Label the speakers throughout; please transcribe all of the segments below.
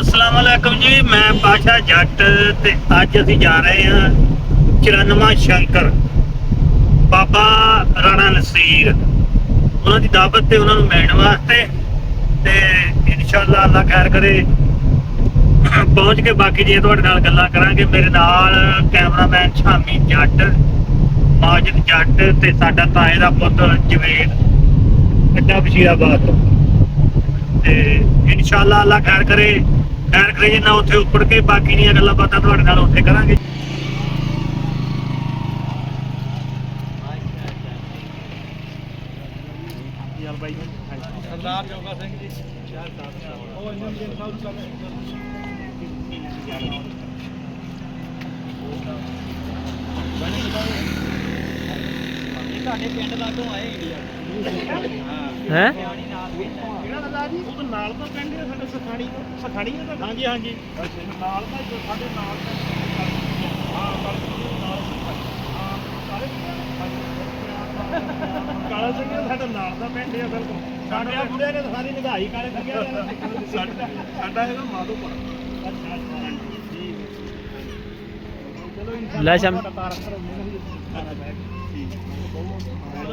Speaker 1: ਅਸਲਾਮ ਵਾਲੇਕੁਮ ਜੀ, ਮੈਂ ਪਾਸ਼ਾ ਜੱਟ ਤੇ ਅੱਜ ਅਸੀਂ ਜਾ ਰਹੇ ਹਾਂ 94 ਸ਼ੰਕਰ, ਬਾਬਾ ਰਾਣਾ ਨਸੀਰ। ਉਹਨਾਂ ਦੀ ਦਾਵਤ ਤੇ ਉਹਨਾਂ ਨੂੰ ਮਿਲਣ ਵਾਸਤੇ ਤੇ ਇਨਸ਼ਾਅੱਲਾ ਅੱਲਾ ਖੈਰ ਕਰੇ। ਪਹੁੰਚ ਕੇ ਬਾਕੀ ਜੇ ਤੁਹਾਡੇ ਨਾਲ ਗੱਲਾਂ ਕਰਾਂਗੇ, ਮੇਰੇ ਨਾਲ ਕੈਮਰਾਮੈਨ ਸ਼ਾਮੀ ਜੱਟ, ਮਾਜਿਦ ਜੱਟ ਤੇ ਸਾਡਾ ਤਾਏ ਦਾ ਪੁੱਤ ਜਵੇਦ। ਅੱਡਾ ਬਸ਼ੀਰਾਬਾਦ ਤੋਂ। ਤੇ ਇਨਸ਼ਾਅੱਲਾ ਅੱਲਾ ਖੈਰ ਕਰੇ ਖੈਰ ਕਰੇ ਜਿੰਨਾ ਉੱਥੇ ਉੱਪੜ ਕੇ ਬਾਕੀ ਦੀਆਂ ਗੱਲਾਂ ਬਾਤਾਂ ਤੁਹਾਡੇ ਨਾਲ ਉੱਥੇ ਕਰਾਂਗੇ।
Speaker 2: ਸਰਦਾਰ ਜੋਗਾ ਸਿੰਘ ਜੀ। ਉਹ ਇੰਜਨ ਜੀ ਸਾਹਿਬ ਕਰ ਤੁਹਾਡੇ ਪਿੰਡ ਦਾ ਤੋਂ ਆਏ ਇੰਡੀਆ
Speaker 3: ਹੈ?
Speaker 2: ਕਿਹੜਾ ਲੱਗਾ ਜੀ ਉਹ ਨਾਲ ਦਾ ਪਿੰਡ ਹੈ ਸਾਡੇ ਸਖਾਣੀ ਤੋਂ ਸਖਾਣੀ ਹੈ ਤੁਹਾਡਾ ਹਾਂਜੀ ਹਾਂਜੀ ਨਾਲ ਦਾ ਸਾਡੇ ਨਾਲ ਦਾ ਹਾਂ ਨਾਲ ਹਾਂ ਸਾਰੇ ਕਾਲਾ ਸਿੰਘ ਸਾਡਾ ਨਾਲ ਦਾ ਪਿੰਡ ਹੈ ਬਿਲਕੁਲ ਸਾਡੇ ਬੁੜੇ ਨੇ ਸਾਰੀ ਨਿਗਾਹੀ ਕਾਲੇ ਸੰਗਿਆ ਸਾਡਾ ਸਾਡਾ ਹੈਗਾ ਮਾਧੋਪੁਰ ਅੱਛਾ ਅੱਛਾ ਜੀ ਚਲੋ ਇਨਸ਼ਾਅੱਲਾ
Speaker 3: ਲੈ ਸ਼ਾਮ-
Speaker 2: ਠੀਕ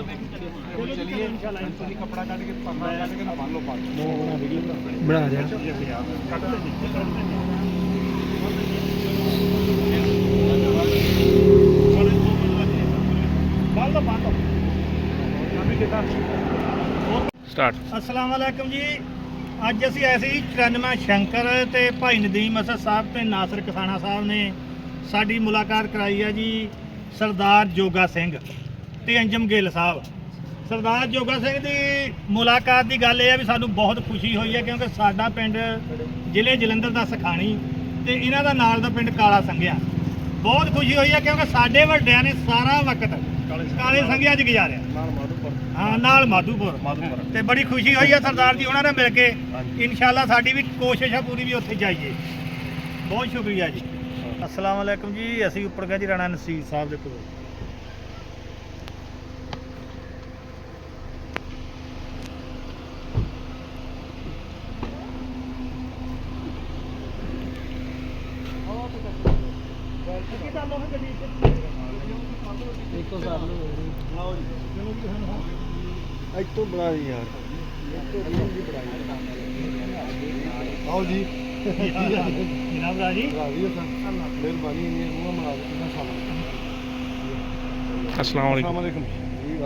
Speaker 2: ਚਲਿਏ ਇਨਸ਼ਾਅੱਲਾ ਤੁਸੀਂ ਕੱਪੜਾ ਕੱਢ ਕੇ ਪਰਨਾ ਕੱਢ ਕੇ ਨਾ ਬੰਨ ਲਓ ਪਾ
Speaker 3: ਬਣਾ ਦਿਆ
Speaker 2: ਕੱਢ ਦੇ ਬੰਨ ਲਓ ਬੰਨ ਲਓ ਅਭੀ ਕਿਦਾਂ
Speaker 3: ਸਟਾਰਟ
Speaker 1: ਅਸਲਾਮ ਵਾਲੇਕੁਮ ਜੀ। ਅੱਜ ਅਸੀਂ ਆਏ ਸੀ 94 ਸ਼ੰਕਰ ਤੇ ਭਾਈ ਨਦੀਮ ਅਸਦ ਸਾਹਿਬ ਤੇ ਨਾਸਰ ਕਿਸਾਨਾ ਸਾਹਿਬ ਨੇ ਸਾਡੀ ਮੁਲਾਕਾਤ ਕਰਾਈ ਹੈ ਜੀ ਸਰਦਾਰ ਜੋਗਾ ਸਿੰਘ। ਤੇ ਅੰਜਮ ਗਿੱਲ ਸਾਹਿਬ। ਸਰਦਾਰ ਜੋਗਾ ਸਿੰਘ ਦੀ ਮੁਲਾਕਾਤ ਦੀ ਗੱਲ ਇਹ ਹੈ ਵੀ ਸਾਨੂੰ ਬਹੁਤ ਖੁਸ਼ੀ ਹੋਈ ਹੈ ਕਿਉਂਕਿ ਸਾਡਾ ਪਿੰਡ ਜ਼ਿਲ੍ਹੇ ਜਲੰਧਰ ਦਾ ਸਖਾਣੀ ਤੇ ਇਹਨਾਂ ਦਾ ਨਾਲ ਦਾ ਪਿੰਡ ਕਾਲਾ ਸੰਘਿਆ। ਬਹੁਤ ਖੁਸ਼ੀ ਹੋਈ ਹੈ ਕਿਉਂਕਿ ਸਾਡੇ ਵੱਡਿਆਂ ਨੇ ਸਾਰਾ ਵਕਤ ਕਾਲੇ ਸੰਘਿਆ 'ਚ ਗੁਜ਼ਾਰਿਆ।
Speaker 2: ਨਾਲ ਮਾਧੋਪੁਰ।
Speaker 1: ਹਾਂ ਨਾਲ ਮਾਧੂਪੁਰ।
Speaker 2: ਮਾਧੋਪੁਰ।
Speaker 1: ਤੇ ਬੜੀ ਖੁਸ਼ੀ ਹੋਈ ਹੈ ਸਰਦਾਰ ਜੀ ਉਹਨਾਂ ਨਾਲ ਮਿਲ ਕੇ। ਇਨਸ਼ਾਅੱਲਾ ਸਾਡੀ ਵੀ ਕੋਸ਼ਿਸ਼ ਹੈ ਪੂਰੀ ਵੀ ਉੱਥੇ ਜਾਈਏ। ਬਹੁਤ ਸ਼ੁਕਰੀਆ ਜੀ। ਅਸਲਾਮ ਵਾਲੇਕੁਮ ਜੀ ਅਸੀਂ ਉੱਪਰ ਗਏ ਜੀ ਰਾਣਾ ਨਸੀਰ ਸਾਹਿਬ ਦੇ ਕੋਲ।
Speaker 2: ਇੱਕੋ ਸਾਰ ਲਓ ਇੱਥੋਂ ਬਣਾ ਦੀ ਯਾਰ। ਆਓ ਜੀ।
Speaker 1: ਜਨਾਬ ਰਾਜੀ
Speaker 2: ਰਾਜ਼ੀ ਹਾਂ ਮਿਹਰਬਾਨੀ ਇਹ ਨੂੰ ਮਨਾ ਦੇ ਕਿੰਨਾ ਸਾਲ
Speaker 3: ਅਸਲਾਮ
Speaker 2: ਅਸਲਾਮ ਅਲੈਕੁਮ ਜੀ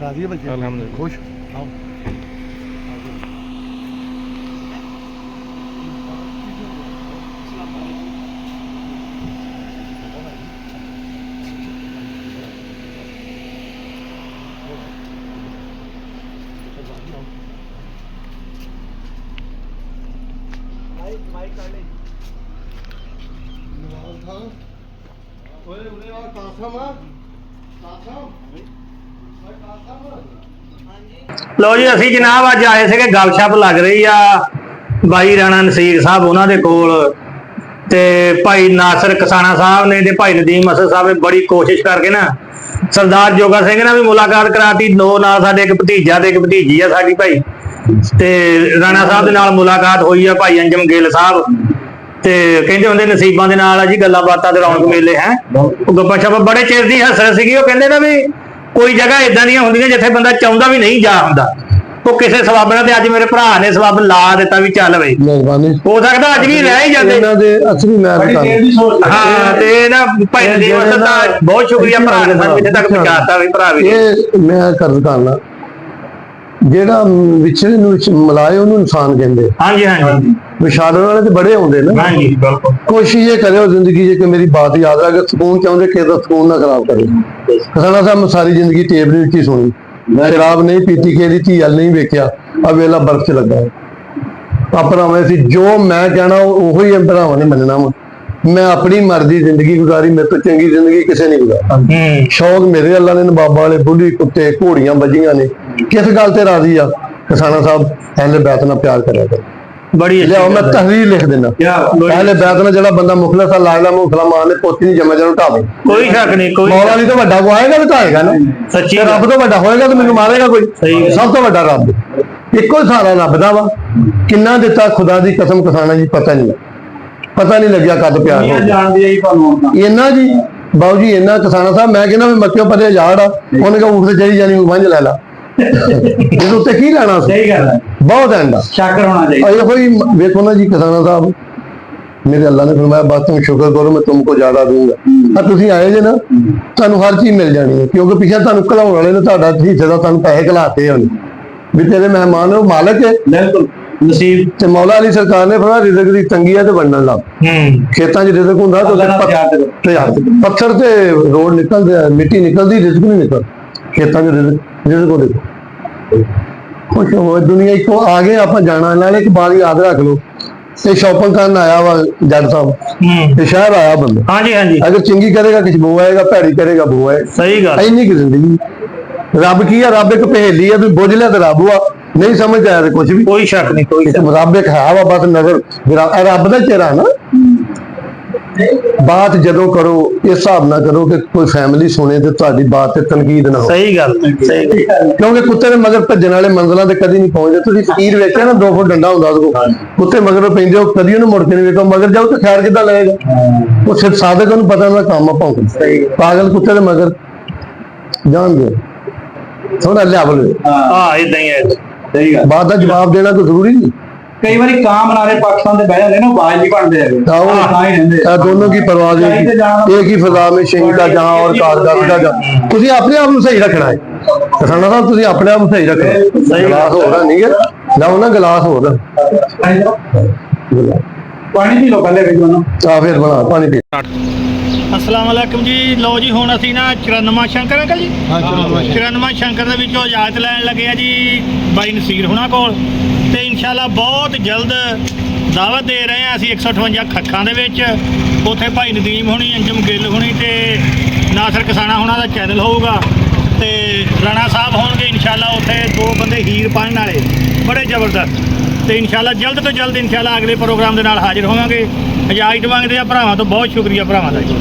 Speaker 2: ਰਾਜ਼ੀ ਬੱਚੇ?
Speaker 3: ਅਲਹਮਦੁਲਿਲਾ।
Speaker 2: ਖੁਸ਼? ਆਓ। ਨਵਾਜ਼ ਖਾਨ ਓਏ ਉਰੇ ਆ ਕਾਸਮ ਆ। ਕਾਸਮ। ਓਏ ਕਾਸਮ।
Speaker 1: ਲੋ ਜੀ ਅਸੀਂ ਜਨਾਬ ਅੱਜ ਆਏ ਸੀਗੇ ਗੱਲਸ਼ਪ ਲੱਗ ਰਹੀ ਆ ਬਾਈ ਰਾਣਾ ਨਸੀਰ ਸਾਹਿਬ ਉਹਨਾਂ ਦੇ ਕੋਲ ਤੇ ਭਾਈ ਨਾਸਰ ਕਸਾਨਾ ਸਾਹਿਬ ਨੇ ਤੇ ਭਾਈ ਨਦੀਮ ਅਸਦ ਸਾਹਿਬ ਨੇ ਬੜੀ ਕੋਸ਼ਿਸ਼ ਕਰਕੇ ਨਾ ਸਰਦਾਰ ਜੋਗਾ ਸਿੰਘ ਨਾਲ ਵੀ ਮੁਲਾਕਾਤ ਕਰਾਤੀ। ਦੋ ਨਾਲ ਸਾਡੇ ਇੱਕ ਭਤੀਜਾ ਤੇ ਇੱਕ ਭਤੀਜੀ ਆ ਸਾਡੀ ਭਾਈ। ਤੇ ਰਾਣਾ ਸਾਹਿਬ ਦੇ ਨਾਲ ਮੁਲਾਕਾਤ ਹੋਈ ਆ ਭਾਈ ਅੰਜਮ ਗਿੱਲ ਸਾਹਿਬ। ਤੇ ਕਹਿੰਦੇ ਹੁੰਦੇ ਨਸੀਬਾਂ ਦੇ ਨਾਲ ਆ ਜੀ ਗੱਲਾਂ ਬਾਤਾਂ ਤੇ ਰੌਣਕ ਮੇਲੇ ਹੈ? ਉਹ ਗੱਪਾਂ ਛਾਪਾਂ ਬੜੇ ਚਿਰ ਦੀ ਹਸਰ ਸੀਗੀ ਉਹ ਕਹਿੰਦੇ ਨਾ ਵੀ ਕੋਈ ਜਗ੍ਹਾ ਇਦਾਂ ਦੀਆਂ ਹੁੰਦੀਆਂ ਜਿੱਥੇ ਬੰਦਾ ਚਾਹੁੰਦਾ ਵੀ ਨਹੀਂ ਜਾ ਹੁੰਦਾ। ਉਹ ਕਿਸੇ ਸਵਾਬ ਨਾਲ ਤੇ ਅੱਜ ਮੇਰੇ ਭਰਾ ਨੇ ਸਵਾਬ ਲਾ ਦਿੱਤਾ ਵੀ ਚੱਲ ਬਈ
Speaker 4: ਮਿਹਰਬਾਨੀ।
Speaker 1: ਹੋ ਸਕਦਾ ਅੱਜ ਵੀ ਰਹਿ ਹੀ ਜਾਂਦੇ।
Speaker 4: ਇਹਨਾਂ ਦੇ ਅਸਲੀ ਮੈਚ ਕਰ
Speaker 1: ਹਾਂ। ਤੇ ਨਾ ਭਾਈ ਦੇ ਵਸਤ ਬਹੁਤ ਸ਼ੁਕਰੀਆ ਭਰਾ ਨੇ ਸਾਨੂੰ ਇੱਥੇ ਤੱਕ ਪਹੁੰਚਾਤਾ ਵੀ ਭਰਾ ਵੀ।
Speaker 4: ਇਹ ਮੈਂ ਕਰ ਕਰਨਾ ਜਿਹੜਾ ਵਿਛੜੇ ਨੂੰ ਮਿਲਾਏ ਉਹਨੂੰ ਇਨਸਾਨ ਕਹਿੰਦੇ
Speaker 1: ਹਾਂਜੀ ਹਾਂਜੀ।
Speaker 4: ਵਿਛਾੜਨ ਵਾਲੇ ਤੇ ਬੜੇ ਆਉਂਦੇ ਨੇ।
Speaker 1: ਹਾਂਜੀ ਬਿਲਕੁਲ।
Speaker 4: ਕੋਸ਼ਿਸ਼ ਇਹ ਕਰਿਓ ਜ਼ਿੰਦਗੀ 'ਚ ਕਿ ਮੇਰੀ ਬਾਤ ਯਾਦ ਰੱਖ ਸਕੂਨ ਚਾਹੁੰਦੇ ਕਿ ਦਾ ਸਕੂਨ ਨਾ ਖਰਾਬ ਕਰੇ। ਖਸਾਨਾ ਸਾਹਿਬ ਸਾਰੀ ਜ਼ਿੰਦਗੀ ਟੇਪ ਦੇ ਵਿੱਚ ਹੀ ਸੁਣੀ ਸ਼ਰਾਬ ਨਹੀਂ ਪੀਤੀ ਕਿ ਇਹਦੀ ਧੀ ਵੱਲ ਨਹੀਂ ਵੇਖਿਆ ਆ ਵੇਲਾ ਬਰਫ਼ 'ਚ ਲੱਗਾ। ਹੈ। ਆਪਣਾ ਮੈਂ ਸੀ ਜੋ ਮੈਂ ਕਹਿਣਾ ਉਹ- ਉਹੀ ਇਹ ਭਰਾਵਾਂ ਨੇ ਮੰਨਣਾ ਵਾ। ਮੈਂ ਆਪਣੀ ਮਰਜ਼ੀ ਜ਼ਿੰਦਗੀ ਗੁਜ਼ਾਰੀ ਮੇਰੇ ਤੋਂ ਚੰਗੀ ਜ਼ਿੰਦਗੀ ਕਿਸੇ ਨੇ ਗੁਜ਼ਾਰੀ। ਸ਼ੌਕ ਮੇਰੇ ਅੱਲਾ ਨੇ ਨਵਾਬਾਂ ਵਾਲੇ ਬੁੱਢੀ ਕੁੱਤੇ ਘੋੜੀਆਂ ਵੱਜੀਆਂ ਨੇ। ਕਿਸ ਗੱਲ ਤੇ ਰਾਜ਼ੀ ਆ? ਕਿਸਾਨਾ ਸਾਹਿਬ ਅਹਿਲੇ ਬੈਤ ਨਾਲ ਪਿਆਰ ਕਰਿਆ ਕਰ।
Speaker 1: ਬੜੀ
Speaker 4: ਲਿਆਓ ਮੈਂ। ਤਹਰੀਰ ਲਿਖ
Speaker 1: ਬੜੀ-
Speaker 4: ਅਹਿਲੇ ਬੈਤ ਨਾਲ ਜਿਹੜਾ ਬੰਦਾ ਮੁਖਲਸ ਆ ਲਾਇਲਾ ਮੁਖਲਾ ਮਾਂ ਨੇ ਪੋਤੀ ਨਹੀਂ ਜਮਾ ਜਨ ਢਾਵੇ।
Speaker 1: ਕੋਈ ਸ਼ੱਕ ਨਹੀਂ ਕੋਈ
Speaker 4: ਮੌਲਾ ਲਈ ਤਾਂ ਵੱਡਾ ਕੋ ਆਏਗਾ ਤੇ ਢਾਏਗਾ ਨਾ।
Speaker 1: ਸੱਚੀ
Speaker 4: ਰੱਬ ਤੋਂ ਵੱਡਾ ਹੋਏਗਾ ਤਾਂ ਮੈਨੂੰ ਮਾਰੇਗਾ ਕੋਈ। ਸਭ ਤੋਂ ਵੱਡਾ ਰੱਬ। ਇੱਕੋ ਹੀ ਸਹਾਰਾ ਰੱਬ ਦਾ ਵਾ। ਕਿੰਨਾ ਦਿੱਤਾ ਖੁਦਾ ਦੀ ਕਸਮ ਕਸਾਣਾ ਜੀ ਪਤਾ ਨਹੀਂ। ਪਤਾ ਨਹੀਂ ਲੱਗਿਆ ਕਦ ਪਿਆਰ ਹੋ ਗਿਆ।
Speaker 5: ਜਾਣਦੀ ਜੀ ਤੁਹਾਨੂੰ ਹੁਣ ਤਾਂ।
Speaker 4: ਇੰਨਾ ਜੀ ਬਾਊ ਜੀ ਇੰਨਾ ਕਿਸਾਨਾ ਸਾਹਿਬ ਮੈਂ ਕਹਿੰਦਾ ਵੀ ਮੱਕਿਓ ਪਰੇ ਝਾੜ ਆ। ਉਹਨੇ ਕਹਾ ਉੱਠ ਤੇ ਚੜੀ ਜਾਣੀ ਵੰਝ ਲੈ ਲਾ। ਇਹਦੇ ਉੱਤੇ ਕੀ ਲੈਣਾ ਸੀ
Speaker 5: ਸਹੀ ਗੱਲ ਹੈ।
Speaker 4: ਬਹੁਤ ਐਂਡਾ
Speaker 5: ਸ਼ਾਕਰ ਹੋਣਾ ਚਾਹੀਦਾ।
Speaker 4: ਇਹੋ ਹੀ ਵੇਖੋ ਨਾ ਜੀ ਕਿਸਾਨਾ ਸਾਹਿਬ ਮੇਰੇ ਅੱਲਾ ਨੇ ਫਰਮਾਇਆ ਬਸ ਤੁਮ ਸ਼ੁਕਰ ਕਰੋ ਮੈਂ ਤੁਮਕੋ ਜ਼ਿਆਦਾ ਦੂੰਗਾ ਆ ਤੁਸੀਂ ਆਏ ਜੇ ਨਾ ਤੁਹਾਨੂੰ ਹਰ ਚੀਜ਼ ਮਿਲ ਜਾਣੀ ਹੈ ਕਿਉਂਕਿ ਪਿੱਛੇ ਤੁਹਾਨੂੰ ਘਲਾਉਣ ਵਾਲੇ ਨੇ ਤੁਹਾਡਾ ਹਿੱਸੇ ਦਾ ਤੁਹਾਨੂੰ ਪੈਸੇ ਘਲਾਤੇ ਹੋਣ। ਵੀ ਤੇਰੇ ਮਹਿਮਾਨ ਹੋ ਮਾਲਕ ਹੈ।
Speaker 5: ਬਿਲਕੁਲ। ਨਸੀਬ
Speaker 4: ਤੇ ਮੌਲਾ ਅਲੀ ਸਰਕਾਰ ਨੇ ਫਰਮਾਇਆ ਰਿਜ਼ਕ ਦੀ ਤੰਗੀ ਹੈ ਤੇ ਵੰਡਣ ਲੱਗ।
Speaker 5: ਹੂੰ।
Speaker 4: ਖੇਤਾਂ 'ਚ ਰਿਜ਼ਕ ਹੁੰਦਾ ਤਾਂ ਉੱਥੇ। ਪੱਥਰ ਤੇ ਰੋਡ ਨਿਕਲਦੇ ਆ ਮਿੱਟੀ ਨਿਕਲਦੀ ਰਿਜ਼ਕ ਨਹੀਂ ਨਿਕਲ ਖੇਤਾਂ 'ਚ ਰਿਜ਼ਕ ਰਿਜ਼ਕ ਉਹ ਦੇਖੋ ਖੁਸ਼ ਹੋ ਦੁਨੀਆ ਇੱਕੋ ਆ ਗਏ ਆਪਾਂ ਜਾਣਾ। ਨਾਲੇ ਇੱਕ ਬਾਤ ਯਾਦ ਰੱਖ ਲਓ। ਇਹ ਸ਼ਾਪਿੰਗ ਕਰਨ ਆਇਆ ਵਾ ਜੱਟ ਸਾਹਿਬ।
Speaker 5: ਹੂੰ।
Speaker 4: ਇਹ ਸ਼ਹਿਰ ਆਇਆ ਬੰਦਾ।
Speaker 5: ਹਾਂਜੀ ਹਾਂਜੀ।
Speaker 4: ਅਗਰ ਚੰਗੀ ਕਰੇਗਾ ਕਿਛ ਬੋ ਆਏਗਾ ਭੈੜੀ ਕਰੇਗਾ ਬੋ ਆਏ।
Speaker 5: ਸਹੀ ਗੱਲ।
Speaker 4: ਇੰਨੀ ਕਿ ਜ਼ਿੰਦਗੀ। ਰੱਬ ਕੀ ਆ? ਰੱਬ ਇੱਕ ਪਹੇਲੀ ਆ ਵੀ ਬੁੱਝ ਲਿਆ ਤੇ ਰੱਬ ਆ। ਨਹੀਂ ਸਮਝ ਆਇਆ ਤੇ ਕੁਝ ਵੀ।
Speaker 5: ਕੋਈ ਸ਼ੱਕ ਨਹੀਂ ਕੋਈ
Speaker 4: ਇੱਕ ਰੱਬ ਇੱਕ ਹੈ ਵਾ ਬਸ ਨਜ਼ਰ ਰੱਬ ਦਾ ਚਿਹਰਾ ਨਾ। ਬਾਤ ਜਦੋਂ ਕਰੋ ਇਸ ਹਿਸਾਬ ਨਾਲ ਕਰੋ ਕਿ ਕੋਈ ਫੈਮਿਲੀ ਸੁਣੇ ਤੇ ਤੁਹਾਡੀ ਬਾਤ ਤੇ ਤਨਕੀਦ ਨਾ ਹੋਵੇ।
Speaker 5: ਸਹੀ ਗੱਲ ਸਹੀ ਗੱਲ।
Speaker 4: ਕਿਉਂਕਿ ਕੁੱਤੇ ਦੇ ਮਗਰ ਭੱਜਣ ਵਾਲੇ ਮੰਜ਼ਲਾਂ ਤੇ ਕਦੀ ਨਹੀਂ ਪਹੁੰਚਦੇ। ਤੁਸੀਂ ਫਕੀਰ ਵੇਖਿਆ ਨਾ ਦੋ ਫੁੱਟ ਡੰਡਾ ਹੁੰਦਾ ਉਹਦੇ ਕੋਲ ਕੁੱਤੇ ਮਗਰ ਪੈਂਦੇ ਉਹ ਕਦੀ ਉਹਨੂੰ ਮੁੜ ਕੇ ਨਹੀਂ ਵੇਖੋ। ਮਗਰ ਜਾਓ ਤਾਂ ਖੈਰ ਕਿੱਦਾਂ ਲਏਗਾ ਉਹ ਸਿਰ ਸਾਦਕ ਨੂੰ ਪਤਾ ਨਾ ਕੰਮ ਪਾਉਂਦਾ ਪਾਗਲ ਕੁੱਤੇ ਦੇ ਮਗਰ। ਜਾਣਦੇ ਥੋੜਾ ਲਿਆ ਬੋਲੇ
Speaker 5: ਹਾਂ ਇਦਾਂ ਹੀ ਹੈ। ਸਹੀ ਗੱਲ।
Speaker 4: ਬਾਤ ਦਾ ਜਵਾਬ ਦੇਣਾ ਕੋਈ ਜ਼ਰੂਰੀ ਨਹੀਂ।
Speaker 5: ਕਈ ਵਾਰੀ ਕਾਮ ਨਾਰੇ ਪਾਕਿਸਤਾਨ ਦੇ ਬਹਿ ਜਾਂਦੇ ਨਾ ਬਾਜ ਨਹੀਂ ਬਣਦੇ ਹੈਗੇ।
Speaker 4: ਤਾਂ
Speaker 5: ਹੀ ਰਹਿੰਦੇ
Speaker 4: ਆ। ਦੋਨੋਂ ਕੀ
Speaker 5: ਪਰਵਾਹ
Speaker 4: ਨਹੀਂ ਇਹ ਕੀ ਫਜ਼ਾ ਮੇ ਸ਼ਹੀਦ ਦਾ ਜਹਾਂ ਔਰ ਕਾਰਗਰ ਦਾ ਜਹਾਂ ਤੁਸੀਂ ਆਪਣੇ ਆਪ ਨੂੰ ਸਹੀ ਰੱਖਣਾ ਹੈ। ਰਖਣਾ ਸਾਹਿਬ ਤੁਸੀਂ ਆਪਣੇ ਆਪ ਨੂੰ ਸਹੀ ਰੱਖਣਾ
Speaker 5: ਸਹੀ
Speaker 4: ਗਲਾਸ ਹੋਣਾ ਨਹੀਂ ਹੈ? ਨਾ ਉਹਨਾਂ ਗਲਾਸ ਹੋਣਾ
Speaker 5: ਪਾਣੀ ਪੀ ਲੋ ਪਹਿਲੇ ਵੀ ਉਹਨਾਂ
Speaker 4: ਆ ਫਿਰ ਬਣਾ ਪਾਣੀ ਪੀ।
Speaker 1: ਅਸਲਾਮ ਵਾਲੇਕੁਮ ਜੀ। ਲਓ ਜੀ ਹੁਣ ਅਸੀਂ ਨਾ 94 ਸ਼ੰਕਰ ਅੰਕਲ ਜੀ।
Speaker 4: ਹਾਂ ਚਲੋ
Speaker 1: 94 ਸ਼ੰਕਰ ਦੇ ਵਿੱਚੋਂ ਇਜਾਜ਼ਤ ਲੈਣ ਲੱਗੇ ਆ ਜੀ ਬਾਈ ਨਸੀਰ ਹੁਣਾਂ ਕੋਲ। ਤੇ ਇਨਸ਼ਾਅੱਲਾ ਬਹੁਤ ਜਲਦ ਦਾਵਤ ਦੇ ਰਹੇ ਆ ਅਸੀਂ 158 ਖੱਖਾਂ ਦੇ ਵਿੱਚ। ਉੱਥੇ ਭਾਈ ਨਦੀਮ ਹੁਣੀ ਅੰਜਮ ਗਿੱਲ ਹੁਣੀ ਤੇ ਨਾਸਰ ਕਸਾਣਾ ਹੁਣਾਂ ਦਾ ਚੈਨਲ ਹੋਊਗਾ। ਤੇ ਰਾਣਾ ਸਾਹਿਬ ਹੋਣਗੇ ਇਨਸ਼ਾਅੱਲਾ ਉੱਥੇ ਦੋ ਬੰਦੇ ਹੀਰ ਪਾਣ ਵਾਲੇ। ਬੜੇ ਜ਼ਬਰਦਸਤ। ਤੇ ਇਨਸ਼ਾਅੱਲਾ ਜਲਦ ਤੋਂ ਜਲਦ ਇਨਸ਼ਾਅੱਲਾ ਅਗਲੇ ਪ੍ਰੋਗਰਾਮ ਦੇ ਨਾਲ ਹਾਜ਼ਰ ਹੋਵਾਂਗੇ। ਇਜਾਜ਼ਤ ਮੰਗਦੇ ਆ ਭਰਾਵਾਂ ਤੋਂ ਬਹੁਤ ਸ਼ੁਕਰੀਆ ਭਰਾਵਾਂ ਦਾ ਜੀ।